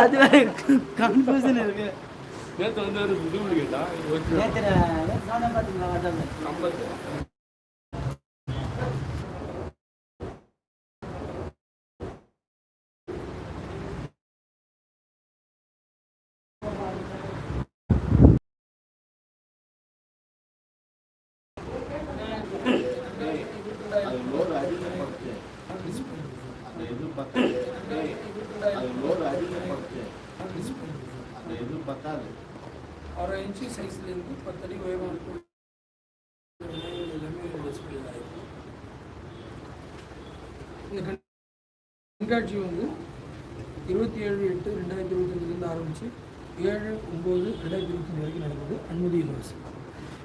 அது வேற கன்ஃபியூஷன் இருக்கு. நேற்று வந்து டூப்ளிகேட்டா இது ஒரிஜினல் நேற்று நானே பார்த்தீங்களா வாட்ஸ்அப்ல நம்பர் அது லோடு அதிகப்படுத்து அந்த இது பத்து அது லோடு அதிகப்படுத்து அந்த இது பத்தாது அரை இன்ச்சு சைஸ்லேருந்து அடி உயரம் இருக்கும் எல்லாமே டிஸ்பிளே ஆகிருக்கும் இந்த கண்காட்சி வந்து இருபத்தி ஏழு எட்டு ரெண்டாயிரத்தி இருபத்தஞ்சிலேருந்து ஆரம்பித்து ஏழு ஒம்பது ரெண்டாயிரத்தி இருபத்தஞ்சி வரைக்கும் நடக்குது அனுமதி இலவசம்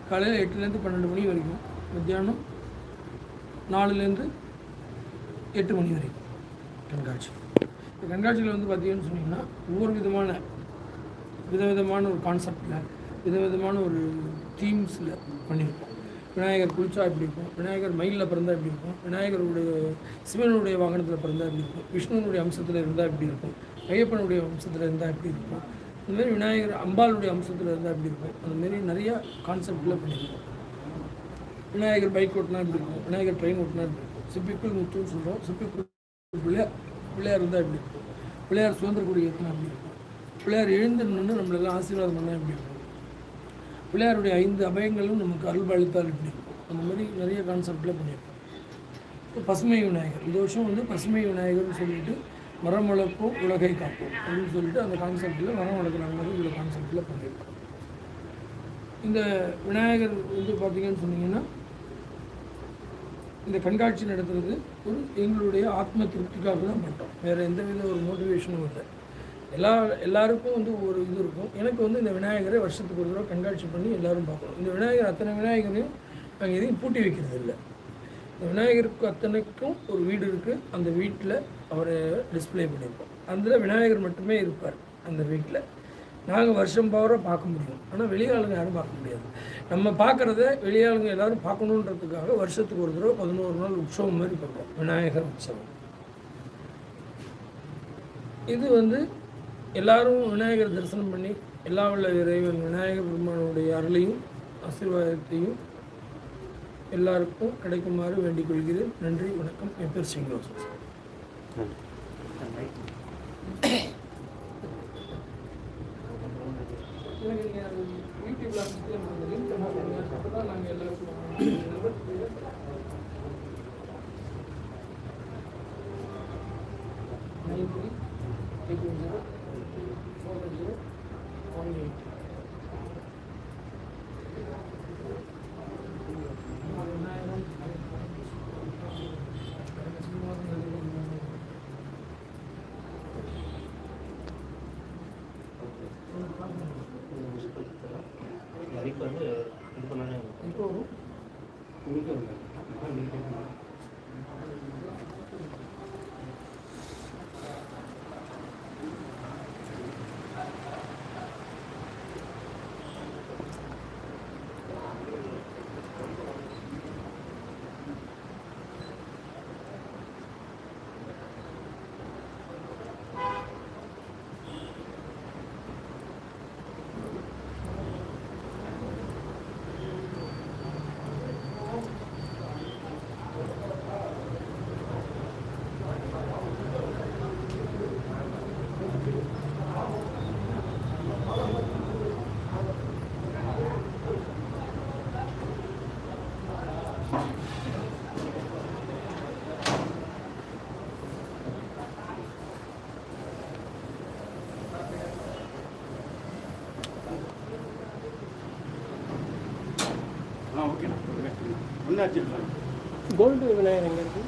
காலையில் எட்டுலேருந்து பன்னெண்டு மணி வரைக்கும் மத்தியானம் நாலுலேருந்து எட்டு மணி வரைக்கும். கண்காட்சி இந்த கண்காட்சியில் வந்து பார்த்தீங்கன்னு சொன்னீங்கன்னா ஒவ்வொரு விதமான விதவிதமான ஒரு கான்செப்டில் விதவிதமான ஒரு தீம்ஸில் பண்ணியிருக்கோம் விநாயகர் குளிச்சா எப்படி இருக்கும்? விநாயகர் மயிலில் பிறந்தா எப்படி இருக்கும்? விநாயகருடைய சிவனுடைய வாகனத்தில் பிறந்தால் எப்படி இருக்கும்? விஷ்ணுனுடைய அம்சத்தில் இருந்தால் எப்படி இருக்கும்? ஐயப்பனுடைய அம்சத்தில் இருந்தால் எப்படி இருக்கும்? அந்தமாரி விநாயகர் அம்பாளுடைய அம்சத்தில் இருந்தால் எப்படி இருக்கும்? அந்தமாரி நிறையா கான்செப்டில் பண்ணியிருக்கோம். விநாயகர் பைக் ஓட்டினா எப்படி இருக்கும்? விநாயகர் ட்ரெயின் ஓட்டினா எப்படி இருக்கும்? சிப்பிக்குள் முத்துன்னு சொல்கிறோம் சிப்பிக்குள் பிள்ளையார் பிள்ளையார் இருந்தால் எப்படி இருக்கும்? பிள்ளையார் சுதந்திர கொடி ஏற்றினா எப்படி இருக்கும்? பிள்ளையார் எழுந்து நம்மளெல்லாம் ஆசீர்வாதம் பண்ணால் எப்படி இருக்கும்? பிள்ளையாருடைய ஐந்து அபயங்களும் நமக்கு அருள்பாலித்தால் எப்படி இருக்கும்? அந்த மாதிரி நிறைய கான்செப்டில் பண்ணியிருக்கோம். இப்போ பசுமை விநாயகர் இந்த வருஷம் வந்து பசுமை விநாயகர்னு சொல்லிட்டு மரம் வளர்ப்போம் உலகை காப்போம் அப்படின்னு சொல்லிட்டு அந்த கான்செப்டில் மரம் வளர்க்குறாங்க மாதிரி உள்ள கான்செப்டில் பண்ணியிருக்கோம். இந்த விநாயகர் வந்து பார்த்தீங்கன்னு சொன்னீங்கன்னா இந்த கண்காட்சி நடத்துறது ஒரு எங்களுடைய ஆத்ம திருப்திக்காக தான் பண்ணுறோம் வேறு எந்த வித ஒரு மோட்டிவேஷனும் இல்லை. எல்லா எல்லாருக்கும் வந்து ஒரு இது இருக்கும். எனக்கு வந்து இந்த விநாயகரை வருஷத்துக்கு ஒரு தடவை கண்காட்சி பண்ணி எல்லோரும் பார்க்கணும். இந்த விநாயகர் அத்தனை விநாயகரையும் நாங்கள் எதையும் பூட்டி வைக்கிறது இல்லை. இந்த விநாயகருக்கு அத்தனைக்கும் ஒரு வீடு இருக்குது அந்த வீட்டில் அவரை டிஸ்ப்ளே பண்ணியிருப்போம் அதில் விநாயகர் மட்டுமே இருப்பார் அந்த வீட்டில். நாங்கள் வருஷம் போகிற பார்க்க முடியும். ஆனால் வெளியாளுங்க யாரும் பார்க்க முடியாது. நம்ம பார்க்குறத வெளியாளுங்க எல்லாரும் பார்க்கணுன்றதுக்காக வருஷத்துக்கு ஒரு தடவை பதினோரு நாள் உற்சவம் மாதிரி பண்ணுறோம் விநாயகர் உற்சவம். இது வந்து எல்லாரும் விநாயகர் தரிசனம் பண்ணி எல்லா உள்ள இறைவன் விநாயகர் பெருமானுடைய அருளையும் ஆசீர்வாதத்தையும் எல்லாருக்கும் கிடைக்குமாறு வேண்டிக் கொள்கிறேன். நன்றி வணக்கம். என் பேர் ஸ்ரீனிவாசன். எனக்கு நீங்கள் அது யூடியூப்ல அமைச்சு எனக்கு லிங்க் அனுப்புங்க அப்போ தான் நாங்கள் எல்லாருக்கும் nine three eight zero four zero one eight gold వినాయనం గారికి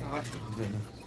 다 같이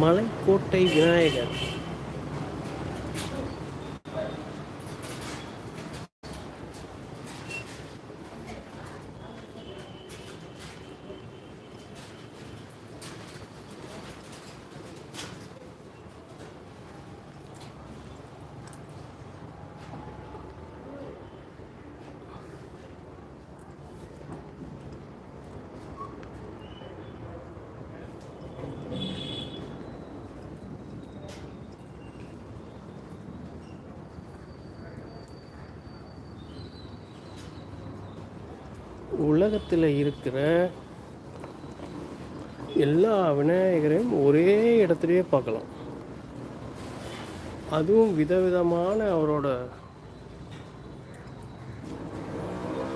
மலைக்கோட்டை விநாயகர். உலகத்தில் இருக்கிற எல்லா விநாயகரையும் ஒரே இடத்துலையே பார்க்கலாம். அதுவும் விதவிதமான அவரோட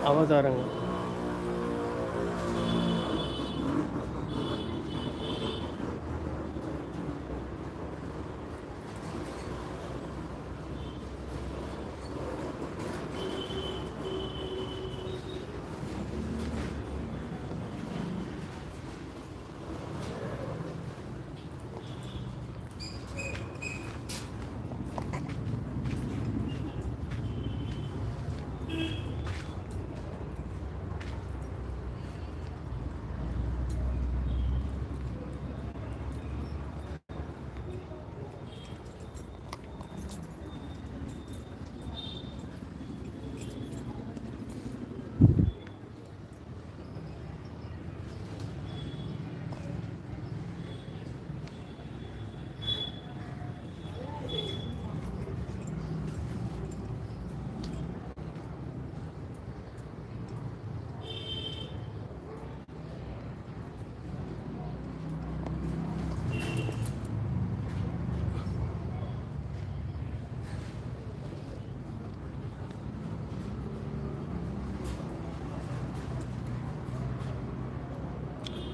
அவதாரங்கள்.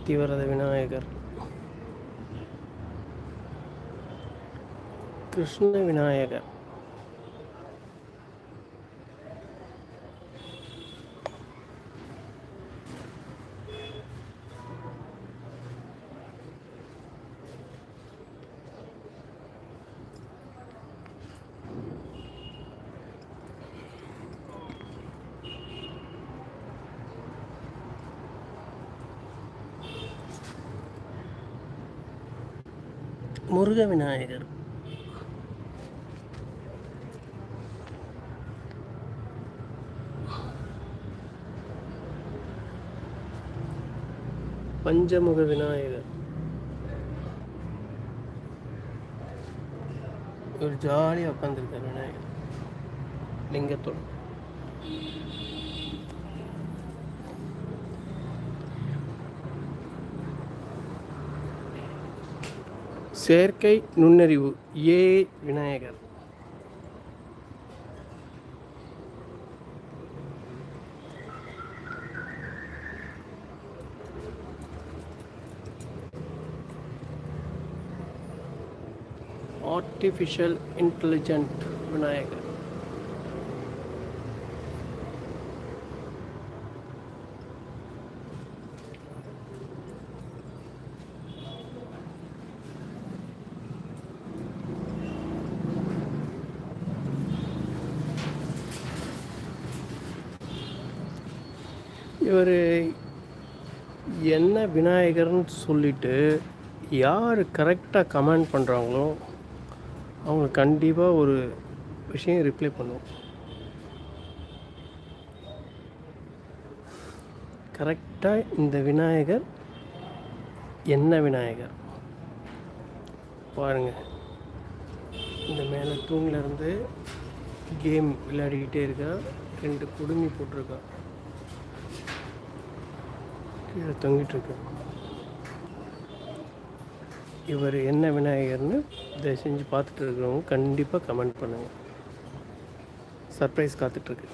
அத்திவரத விநாயகர் கிருஷ்ண விநாயகர் முருக விநாயகர் பஞ்சமுக விநாயகர். ஒரு ஜாலியாக உட்காந்துருக்கார் விநாயகர். லிங்கத்தோடு. செயற்கை நுண்ணறிவு ஏ விநாயகர் ஆர்டிஃபிஷியல் இன்டெலிஜென்ட் விநாயகர் இவர் என்ன விநாயகர்னு சொல்லிட்டு யார் கரெக்டாக கமெண்ட் பண்ணுறாங்களோ அவங்க கண்டிப்பாக ஒரு விஷயம் ரிப்ளை பண்ணுவோம். கரெக்டாக இந்த விநாயகர் என்ன விநாயகர்? பாருங்கள் இந்த மேலே தூங்கிலேருந்து கேம் விளையாடிக்கிட்டே இருக்கா ரெண்டு குடுமி போட்டிருக்கா. கீழே தொங்கிட்டுருக்கு. இவர் என்ன விநாயகர்னு தயவு செஞ்சு பார்த்துட்டு இருக்கிறவங்க கண்டிப்பாக கமெண்ட் பண்ணுங்கள் சர்ப்ரைஸ் காத்துட்ருக்கு